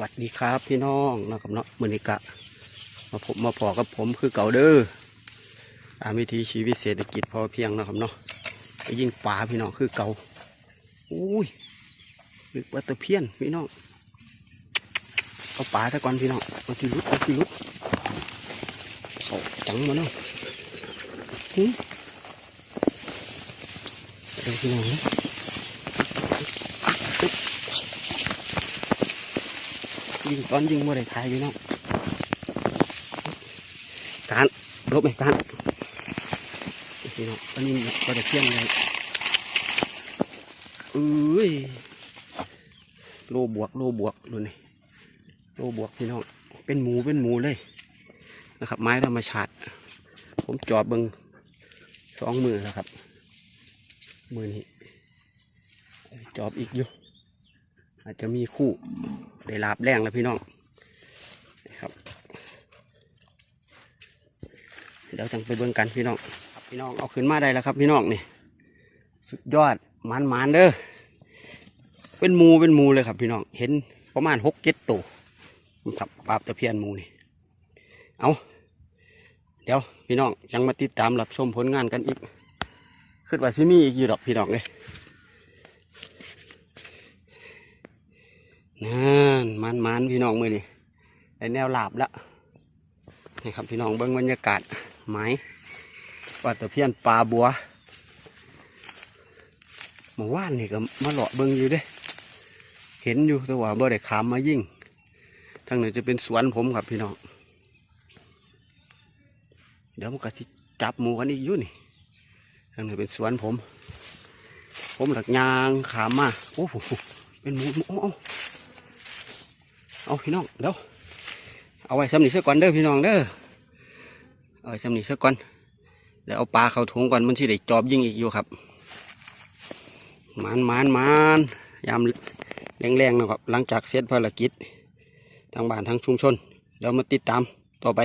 วัสดีครับพี่น้องนะครับเนาะมือนิกะ มาผมมาพอกับผมคือเก่าเด้อตามวิธีชีวิตเศรษฐกิจพอเพียงนะครับเนาะไปยิงป่าพี่น้องคือเก่าอุ้ยลึกวัตเตเพียนพี่น้องเอาป่าซะก่อนพี่น้องเอาที่ลุดเอาที่ลุดเขาจังมาเนาะหึเดี๋ยวพี่น้องนะ ยิงตอนยิงมื่อไรทายพี่น้องการลบไหมการพี่น้องตอนนี้ก็จะเที่ยงเลยเอ้ยโลบวกโลบวกดูนี่โลบวกพี่น้องเป็นหมูเป็นหมูเลยนะครับ ไม้ธรรมชาติ ผมจอบเบิงสองมือแล้วครับ มือนี้จอบอีกอยู่อาจจะมีคู่ ได้ลาบแรงแล้วพี่น้องนะครับ เดี๋ยวจังไปเบิ่งกันพี่น้องพี่น้องเอาขึ้นมาได้แล้วครับ พี่น้องนี่สุดยอดมันมันๆเด้อเป็นมูเป็นมูเลยครับพี่น้องเห็นประมาณหกเจ็ดตัวครับปราบตะเพียนมูนี่เอาเดี๋ยวพี่น้องยังมาติดตามรับชมผลงานกันอีกขึ้นว่าซิมีอีกอยู่ดอกพี่น้องเลย นั่นมันมันพี่น้องมือนี่ไอแนวหลาบแล้วนี่ครับพี่น้องเบิ้งบรรยากาศไม้วัดตะเพียนปลาบัวมาว่านนี่ก็มาหล่อเบิ้งอยู่เด้ เห็นอยู่แต่ว่าบ่ได้ขามมายิ่งทางนี้จะเป็นสวนผมครับพี่น้อง เดี๋ยวมันก็จับหมูกันอีกอยู่นี่ทางนี้เป็นสวนผม ผมหลักยางขามมาโอ้โหเป็นหมูหมู เอาพี่น้องเดี๋ยวเอาไว้สำนีเสียก่อนเด้อพี่น้องเด้อเอาไว้สำนีเสียก่อนแล้วเอาปลาเข้าถุงก่อนมันสิได้จอบยิงอีกอยู่ครับมันมันมันยามแรงๆนะครับ หลังจากเสร็จภารกิจทางบ้านทางชุมชนเดี๋ยวมาติดตามต่อไป